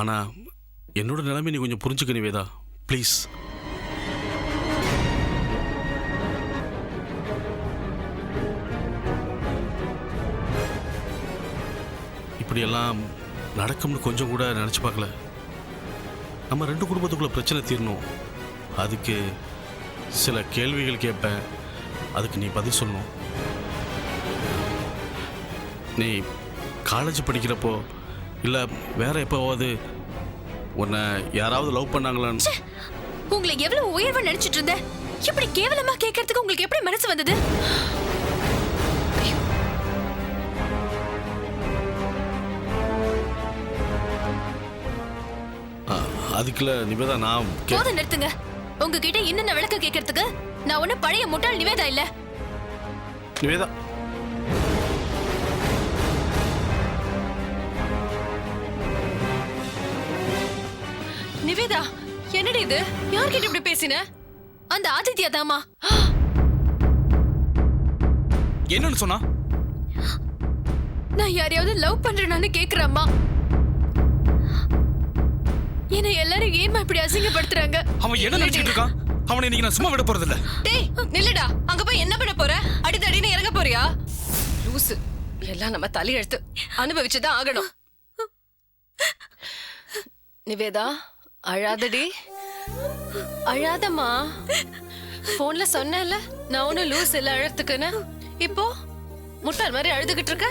ஆனால் என்னோட நிலைமை நீ கொஞ்சம் புரிஞ்சுக்க நிவேதா ப்ளீஸ் இப்படியெல்லாம் நடக்கும்னு கொஞ்சம் கூட நினச்சி பார்க்கல. நம்ம ரெண்டு குடும்பத்துக்குள்ளே பிரச்சனை தீரணும். அதுக்கு சில கேள்விகள் கேட்பேன். அதுக்கு நீ பதில் சொல்லணும். நீ காலேஜ் படிக்கிறப்போ இல்லை வேறு எப்போவாவது உன்னை யாராவது லவ் பண்ணாங்களான்னு. உங்களை எவ்வளவு உயர்வா நினைச்சிட்டு இருந்தேன். இப்படி கேவலமா கேட்கறதுக்கு உங்களுக்கு எப்படி மனசு வந்தது? அதுக்குள்ள நிவேதா நான் கே போதும் நிறுத்துங்க. உங்ககிட்ட என்னென்ன விளக்க கேட்கறதுக்கு நான் ஒண்ணு பழைய முட்டாள் நிவேதா இல்ல. நிவேதா நிவேதா என்னடி இது? யார்கிட்ட இப்படி பேசின? அந்த ஆதித்யா தாமா என்னன்னு சொன்னா? நான் யாரையாவது லவ் பண்றேனான்னு கேக்குறம்மா. என்ன எல்லாரும் ஏமா இப்படி அசிங்கப்படுத்துறாங்க? அவன் என்ன நினைச்சிட்டு இருக்கான்? அவனை இன்னைக்கு நான் சும்மா விட போறது இல்ல. டேய் நில்லுடா. அங்க போய் என்ன பண்ண போற? அடிதடின்னு இறங்க போறியா? லூசு. எல்லாம் நம்ம தலையெழுத்து. அனுபவிச்சுதான் ஆகணும். நிவேதா அழாதடி. அழாதம்மா. போன்ல சொன்னேன்ல நான் ஒன்னும் லூஸ் இல்ல அழறதுக்குன்னு. இப்போ முட்டாள் மாதிரி அழுதுகிட்டு இருக்க?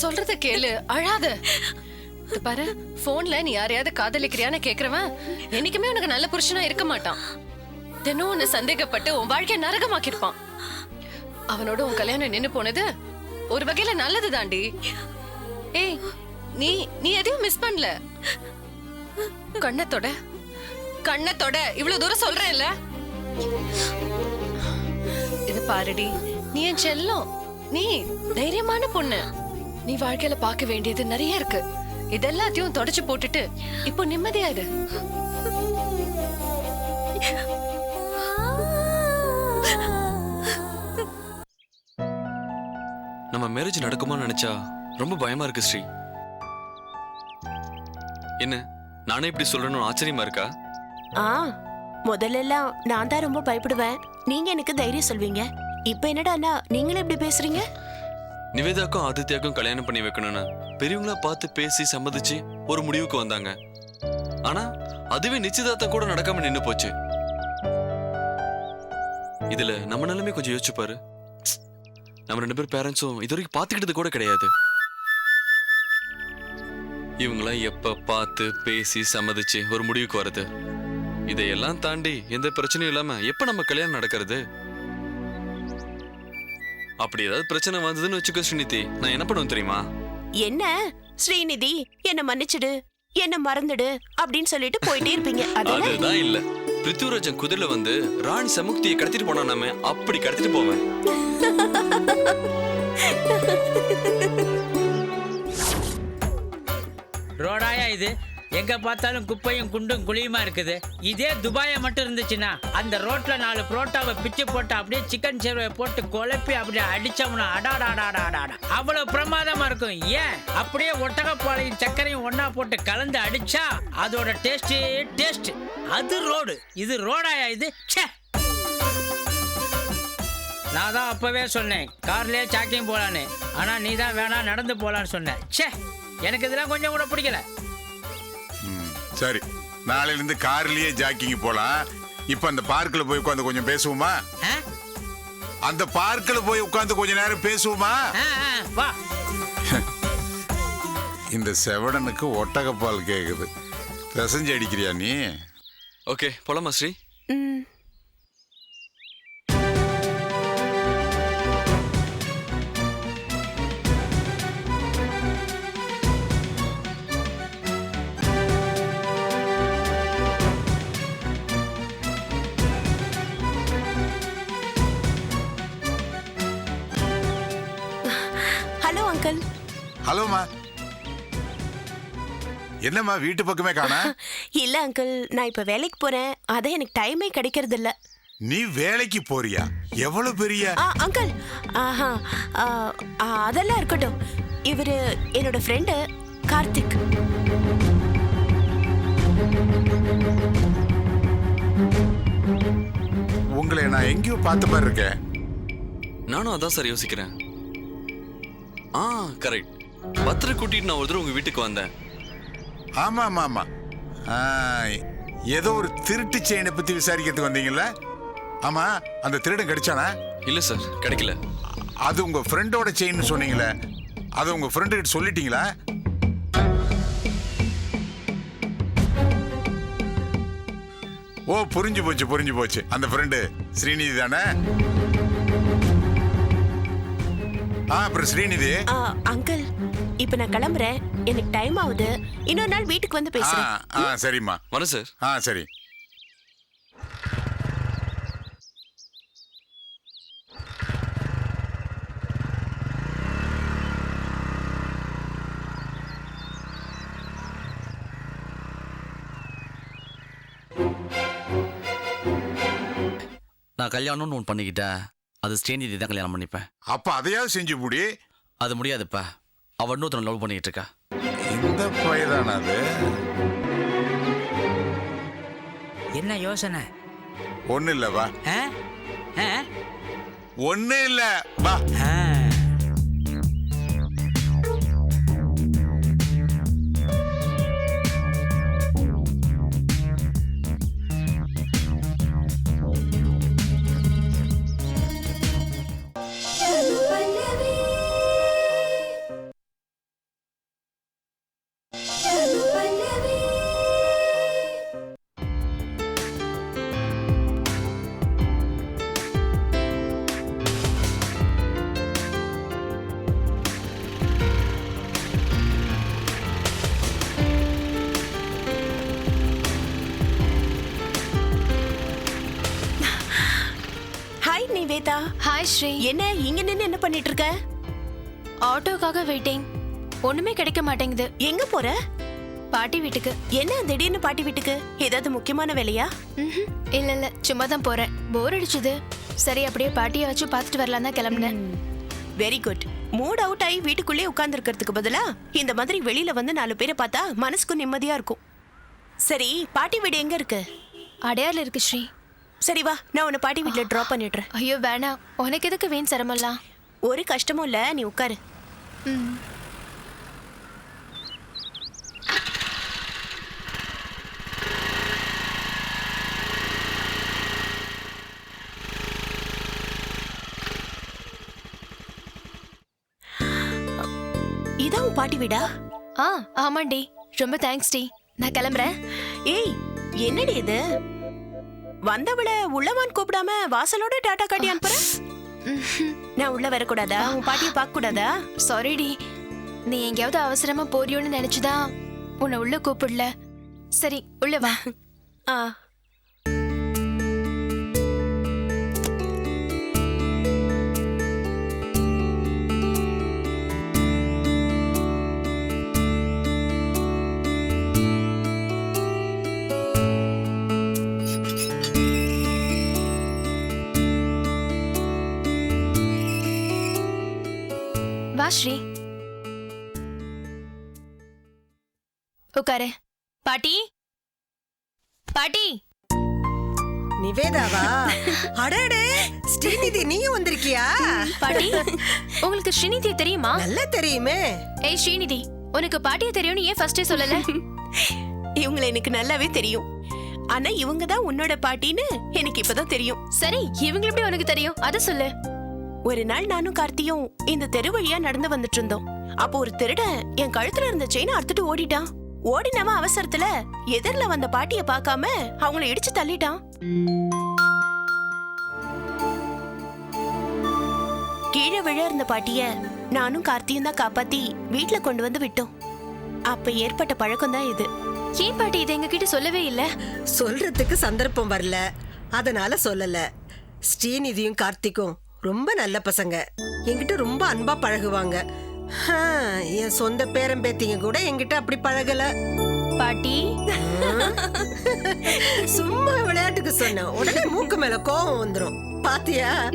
சொல்றத கேளு அழாத. இது பாரு போன்ல நீ யாரையாவது காதலிக்கிறியான்னு கேக்குறவன் என்னைக்குமே உனக்கு நல்ல புருஷனா இருக்க மாட்டான். தினம் உன்னை சந்தேகப்பட்டு உன் வாழ்க்கையை நரகமாக்கிருப்பான் அவனோட உன் கல்யாணம் நின்னு போனது ஒரு வகையில நல்லது தாண்டி ஏய் நீ நீ எதையும் மிஸ் பண்ணல. கண்ணத்தோட கண்ணத்தோட இவ்வளவு தூரம் சொல்றேன்ல. இது பாருடி நீ என் செல்லம். நீ தைரியமான பொண்ணு. நீ வாழ்க்கையில பார்க்க வேண்டியது நிறைய இருக்கு. இதெல்லாத்தையும் தொடச்சு போட்டுட்டு இப்போ நிம்மதியா இரு. நம்ம மேரேஜ் நடக்குமான்னு நினைச்சா ரொம்ப பயமா இருக்கு ஸ்ரீ. என்ன? நானே இப்படி சொல்றேன்னு ஆச்சரியமா இருக்கா? ஆ முதல்லலாம் நான் தான் ரொம்ப பயப்படுவேன். நீங்க எனக்கு தைரியம் சொல்வீங்க. இப்ப என்னடான்னா நீங்களே இப்படி பேசுறீங்க? நிவேதாக்கும் ஆதித்யாக்கும் கல்யாணம் பண்ணி வைக்கணும்னு பெரியவங்களா பார்த்து பேசி சம்மதிச்சு ஒரு முடிவுக்கு வந்தாங்க. ஆனா அதுவே நிச்சயதார்த்தம் கூட நடக்காம நின்னு போச்சு. இதுல நம்ம நிலைமை கொஞ்சம் யோசிச்சு பாரு. நம்ம ரெண்டு பேர் பேரண்ட்ஸும் இது வரைக்கும் பார்த்துக்கிட்டது கூட கிடையாது. இவங்களாம் எப்ப பார்த்து பேசி சம்மதிச்சு ஒரு முடிவுக்கு வருது இதையெல்லாம் தாண்டி எந்த பிரச்சனையும் இல்லாம எப்ப நம்ம கல்யாணம் நடக்கிறது? அப்படி ஏதாவது பிரச்சனை வந்ததுன்னு வச்சுக்கோ ஸ்ரீநிதி. நான் என்ன பண்ணுவேன் தெரியுமா? என்ன? ஸ்ரீநிதி என்ன மன்னிச்சிடு. என்ன மறந்துடு அப்படின்னு சொல்லிட்டு போயிட்டே இருப்பீங்க. அதுதான் இல்ல. பிருத்திவிராஜன் குதிரையில வந்து ராணி சமுக்தியை கடத்திட்டு போனா நாம அப்படி கடத்திட்டு போவேன். ரோடாயா இது. எங்க பார்த்தாலும் குப்பையும் குண்டும் குழியுமா இருக்குது. இதே துபாயை மட்டும் இருந்துச்சுன்னா அந்த ரோட்ல நாலு புரோட்டாவை பிச்சு போட்டு அப்படியே சிக்கன் சேர்வையை போட்டு குழப்பி அப்படியே அடிச்சோம்னா அடாடாடாடாடா அவ்வளவு பிரமாதமா இருக்கும். ஏன்? அப்படியே ஒட்டகப்பாளையும் சர்க்கரையும் ஒன்னா போட்டு கலந்து அடிச்சா அதோட டேஸ்ட் டேஸ்ட் அது ரோடு. இது ரோடாயா இது? ச்சே. நான் தான் அப்பவே சொன்னேன் கார்லயே சாக்கிங் போலான்னு. ஆனா நீ தான் வேணாம் நடந்து போலான்னு சொன்ன. ச்சே. எனக்கு இதெல்லாம் கொஞ்சம் கூட பிடிக்கல. ம், சரி. நாளையிலேருந்து கார்லயே ஜாக்கிங் போலாம். இப்ப அந்த பார்க்ல போய் உட்காந்து கொஞ்சம் பேசுவோமா? அந்த பார்க்ல போய் உட்காந்து கொஞ்ச நேரம் பேசுவோமா? வா. இந்த செவடனுக்கு ஒட்டகப்பால் கேக்குது. பிசைஞ்சு அடிக்கிறியா நீ? ஓகே போலாமா ஸ்ரீ? அங்கிள். ஹலோமா என்னம்மா வீட்டு பக்கமே காணா? இல்ல அங்கிள். நான் இப்ப வேலைக்கு போறேன். அதான் எனக்கு டைமே கிடைக்கிறது இல்ல. நீ வேலைக்கு போறியா? எவ்வளவு பெரிய? ஆ அங்கிள். ஆஹா. ஆ, ஆ, அதெல்லாம் இருக்கட்டும். இவரு என்னோட ஃப்ரெண்டு கார்த்திக். உங்களை நான் எங்கேயோ பார்த்த மாதிரி இருக்கேன். நானும் அதான் சார் யோசிக்கிறேன். ஆ கரெக்ட் பத்திர கூட்டிட்டு நான் ஒரு தடவை உங்க வீட்டுக்கு வந்தேன். ஆமா ஆமா ஆமா ஆ, ஏதோ ஒரு திருட்டு செயினை பத்தி விசாரிக்கிறதுக்கு வந்தீங்கல்ல? ஆமா அந்த திருடன் கிடைச்சானா? இல்ல சார் கிடைக்கல. அது உங்க ஃப்ரெண்டோட செயின்னு சொன்னீங்களே அதை உங்க ஃப்ரெண்டு கிட்ட சொல்லிட்டீங்களா? ஓ புரிஞ்சு போச்சு புரிஞ்சு போச்சு. அந்த ஃப்ரெண்டு ஸ்ரீநிதி தானே? ஆ அப்புறம் ஸ்ரீநிதி. ஆ, அங்கிள் இப்ப நான் கிளம்புறேன். எனக்கு டைம் ஆகுது. இன்னொரு நாள் வீட்டுக்கு வந்து ஆ பேசுறேன். ஆ சரிம்மா. வரேன் சார். ஆ சரி. நான் கல்யாணம்னு ஒன்று பண்ணிக்கிட்டேன். அது ஸ்ரீநிதி தான் கல்யாணம் பண்ணிப்பேன் அப்ப அதையாவது செஞ்சு முடி. அது முடியாதுப்பா. அவ இன்னொருத்தனை லவ் பண்ணிக்கிட்டு இருக்கா. இந்த பையதான அது? என்ன யோசனை? ஒண்ணு இல்ல வா? ஒண்ணு இல்ல வா. நிவேதா ஹாய் ஸ்ரீ என்ன இங்க நின்னு என்ன பண்ணிட்டு இருக்க ஆட்டோக்காக வெயிட்டிங் ஒண்ணுமே கிடைக்க மாட்டேங்குது. எங்க போற? பாட்டி வீட்டுக்கு. என்ன திடீர்னு பாட்டி வீட்டுக்கு? ஏதாவது முக்கியமான வேலையா. இல்ல இல்ல சும்மா தான் போறேன். போர் அடிச்சுது. சரி அப்படியே பாட்டியை வச்சு பார்த்துட்டு வரலாம் தான் கிளம்புனேன். வெரி குட் மூட் அவுட் ஆகி வீட்டுக்குள்ளே உட்கார்ந்து இருக்கிறதுக்கு பதிலா இந்த மாதிரி வெளியில வந்து நாலு பேரை பார்த்தா மனசுக்கும் நிம்மதியா இருக்கும். சரி பாட்டி வீடு எங்க இருக்கு? அடையார்ல இருக்கு ஸ்ரீ சரி வா நான் உன்னை பாட்டி வீட்டுல டிராப் பண்ணிடுறேன். ஐயோ வேணாம். உனக்கு எதுக்கு வீண் சிரமம்லாம்? ஒரு கஷ்டமும் இல்ல நீ உட்காரு. ம். இதான் உன் பாட்டி வீடா? ஆ ஆமாண்டி. ரொம்ப தேங்க்ஸ் டி. நான் கிளம்புறேன். ஏய் என்னடி இது? வந்தவள உள்ளவான் கூப்பிடாம வாசலோட டாடா காட்டி அனுப்புற? நான் உள்ள வரக்கூடாதா? உன் பாட்டியை பார்க்க கூடாதா சாரிடி நீ எங்கேயாவது அவசரமா போறியோன்னு நினைச்சுதான் உன்னை உள்ள கூப்பிடல. சரி உள்ள வா. ஆ. ஸ்ரீ உட்காரு பாட்டி. பாட்டி. நிவேதாவா? அடடே ஸ்ரீநிதி நீயும் வந்திருக்கியா? பாட்டி உங்களுக்கு ஸ்ரீநிதி தெரியுமா? நல்லா தெரியுமே. ஏய் ஸ்ரீநிதி உனக்கு பாட்டியை தெரியும்னு ஏன் ஃபர்ஸ்டே சொல்லல? இவங்களை எனக்கு நல்லாவே தெரியும். ஆனா இவங்க தான் உன்னோட பாட்டின்னு எனக்கு இப்பதான் தெரியும். சரி இவங்க எப்படி உனக்கு தெரியும்? அத சொல்லு. ஒரு நாள் நானும் கார்த்தியும் இந்த தெரு வழியா நடந்து வந்துட்டு இருந்தோம். அப்போ ஒரு திருடன் என் கழுத்துல இருந்த செயினை அறுத்துட்டு ஓடிட்டான். ஓடினவன் அவசரத்துல எதிர்ல வந்த பாட்டிய பார்க்காம அவங்கள இடிச்சு தள்ளிட்டான். கீழே விழ இருந்த பாட்டிய நானும் கார்த்தியும் தான் காப்பாத்தி வீட்ல கொண்டு வந்து விட்டோம். அப்ப ஏற்பட்ட பழக்கம் தான் இது. ஏன் பாட்டி இதை எங்ககிட்ட சொல்லவே இல்ல? சொல்றதுக்கு சந்தர்ப்பம் வரல. அதனால சொல்லல. ஸ்ரீநிதியும் கார்த்திக்கும் ரொம்ப நல்ல பசங்க. என்கிட்ட ரொம்ப அன்பா பழகுவாங்க. என் சொந்த பேரன் பேத்திங்க கூட என்கிட்ட அப்படி பழகல. பாட்டி. சும்மா விளையாட்டுக்கு சொன்னேன். உடனே மூக்கு மேல கோவம் வந்துரும். பாத்தியா?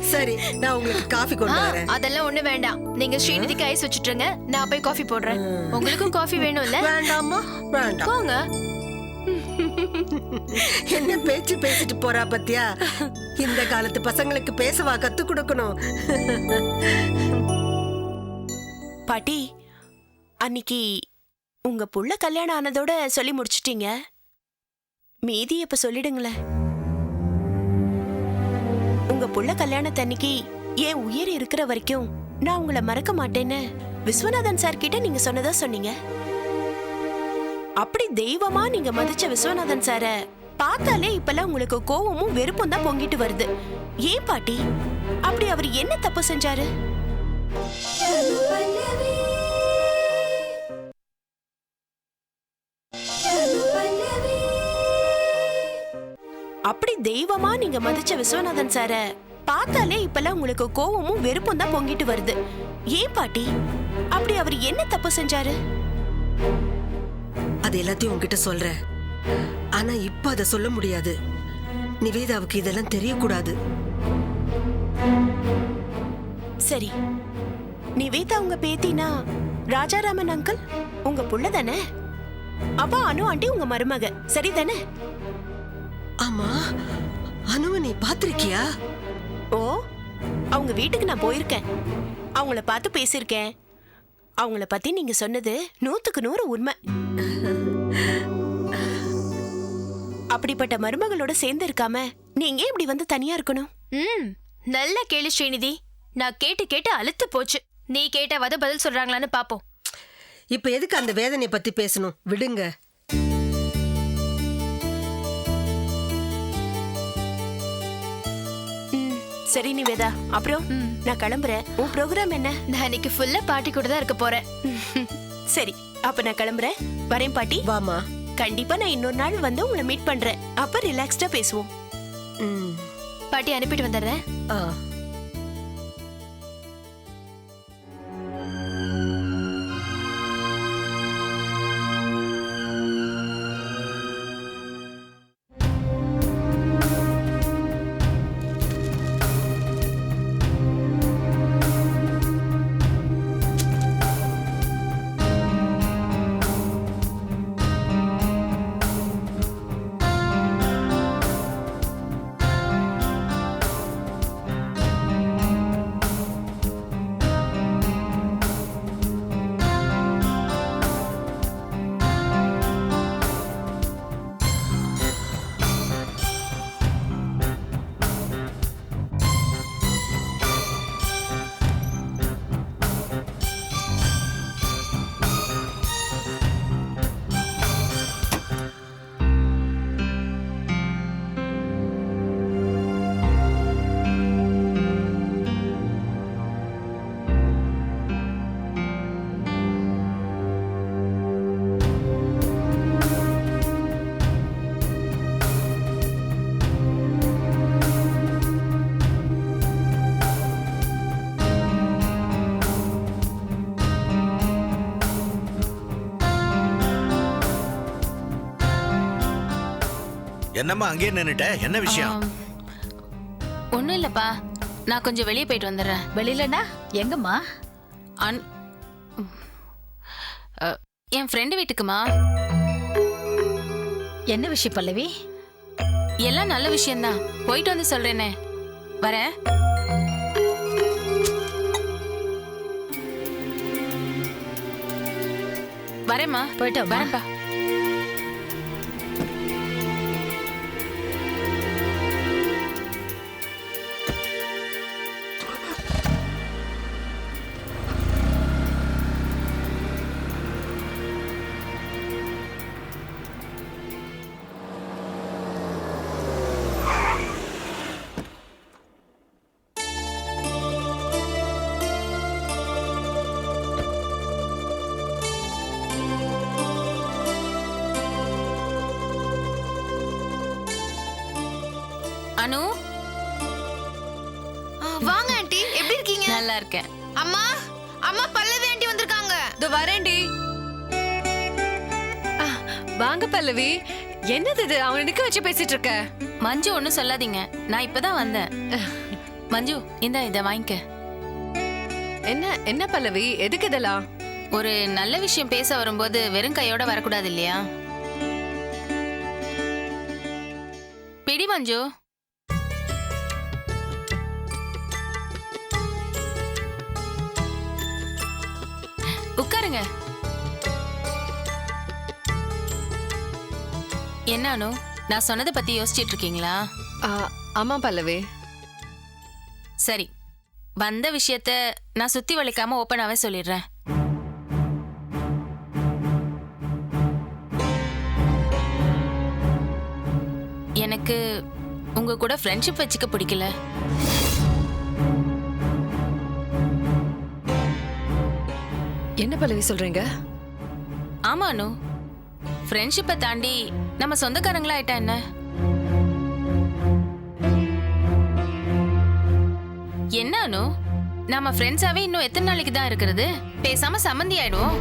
சரி நான் உங்களுக்கு காஃபி கொண்டு வரேன். அதெல்லாம் ஒண்ணு வேண்டாம். நீங்க ஸ்ரீநிதிக்கு ஐஸ் வச்சுட்டுருங்க நான் போய் காஃபி போடுறேன். உங்களுக்கும் காஃபி வேணும்ல? வேண்டாமா வேண்டாம். போங்க. என்ன பேச்சு பேசிட்டு போறா பத்தியா? இந்த காலத்து பசங்களுக்கு பேசவா கத்து கொடுக்கணும். பாட்டி அன்னைக்கு உங்க புள்ள கல்யாணம் ஆனதோட சொல்லி முடிச்சிட்டீங்க. மீதி இப்ப சொல்லிடுங்களேன். உங்க புள்ள கல்யாணத்தன்னைக்கு ஏன் உயிர் இருக்கிற வரைக்கும் நான் உங்களை மறக்க மாட்டேன்னு விஸ்வநாதன் சார் கிட்ட நீங்க சொன்னதா சொன்னீங்க. அப்படி தெய்வமா நீங்க மதிச்ச விஸ்வநாதன் சார பார்த்தாலே இப்பெல்லாம் உங்களுக்கு கோவமும் வெறுப்பும் தான் பொங்கிட்டு வருது. ஏன் பாட்டி அப்படி அவர் என்ன தப்பு செஞ்சாரு? அப்படி தெய்வமா நீங்க மதிச்ச விஸ்வநாதன் சார பார்த்தாலே இப்பெல்லாம் உங்களுக்கு கோவமும் வெறுப்பும் தான் பொங்கிட்டு வருது. ஏன் பாட்டி அப்படி அவர் என்ன தப்பு செஞ்சாரு? அது எல்லாத்தையும் உன்கிட்ட சொல்றேன். ஆனா இப்ப அதை சொல்ல முடியாது. நிவேதாவுக்கு இதெல்லாம் தெரியக்கூடாது. சரி. நிவேதா உங்க பேத்தினா ராஜாராமன் அங்கிள்? உங்க புள்ள தானே? அப்ப அனு ஆண்டி உங்க மருமக. சரிதானே ஆமா. அனுவை நீ பாத்திருக்கியா ஓ அவங்க வீட்டுக்கு நான் போயிருக்கேன். அவங்கள பார்த்து பேசியிருக்கேன். அவங்கள பத்தி நீங்க சொன்னது நூத்துக்கு நூறு உண்மை. அப்படிப்பட்ட மருமகளோட சேர்ந்து இருக்காம நீங்க ஏன் இப்படி வந்து தனியா இருக்கணும்? ம் நல்ல கேளு ஸ்ரீநிதி. நான் கேட்டு கேட்டு அழுத்து போச்சு. நீ கேட்டாவது பதில் சொல்றாங்களான்னு பாப்போம். இப்ப எதுக்கு அந்த வேதனையை பத்தி பேசணும்? விடுங்க. ம், சரி நிவேதா. அப்புறம்? நான் கிளம்புறேன். உன் ப்ரோக்ராம் என்ன? நான் இன்னைக்கு ஃபுல்லா பாட்டி கூட தான் இருக்க போறேன். சரி அப்ப நான் கிளம்புறேன். வரேன் பாட்டி. வாமா கண்டிப்பா நான் இன்னொரு நாள் வந்து உங்களை மீட் பண்றேன். அப்ப ரிலாக்ஸ்டா பேசுவோம். ம். பாட்டி அனுப்பிட்டு வந்துடுறேன். என்னம்மா அங்கேயே நின்னுட்ட? என்ன விஷயம்? ஒன்றும் இல்லைப்பா. நான் கொஞ்சம் வெளியே போயிட்டு வந்துடுறேன். வெளியிலனா எங்கம்மா? அன் என் ஃப்ரெண்டு வீட்டுக்குமா? என்ன விஷயம் பல்லவி? எல்லாம் நல்ல விஷயம்தான். போயிட்டு வந்து சொல்றேனே. வரேன். வரேம்மா. போயிட்டு. வரேன்ப்பா. அனு. வாங்க ஆண்டி. எப்படி இருக்கீங்க? நல்லா இருக்கேன். அம்மா அம்மா பல்லவி ஆண்டி வந்திருக்காங்க. இதோ வரேன்டி. ஆ, வாங்க பல்லவி. என்னது இது? அவனை நிக்க வச்சு பேசிட்டு இருக்க. மஞ்சு ஒன்றும் சொல்லாதீங்க. நான் இப்பதான் வந்தேன். மஞ்சு இந்தா இதை வாங்கிக்க. என்ன என்ன பல்லவி? எதுக்கு இதெல்லாம்? ஒரு நல்ல விஷயம் பேச வரும்போது வெறும் கையோட வரக்கூடாது இல்லையா? பிடி மஞ்சு. உட்காருங்க. என்ன அனு நான் சொன்னதை பத்தி யோசிச்சிட்டு இருக்கீங்களா? ஆ, ஆமா பல்லவி. சரி வந்த விஷயத்த நான் சுத்தி வளைக்காம ஓப்பனாவே சொல்லிடுறேன். எனக்கு உங்க கூட ஃப்ரெண்ட்ஷிப் வச்சுக்க பிடிக்கல. என்ன பல்லவி சொல்றீங்க? ஆமா அனு. ஃப்ரெண்ட்ஷிப்பை தாண்டி நம்ம சொந்தக்காரங்களா என்ன? என்ன அனு? நம்ம ஃப்ரெண்ட்ஸாவே இன்னும் எத்தனை நாளைக்கு தான் இருக்கிறது? பேசாம சம்மந்தி ஆயிடுவோம்.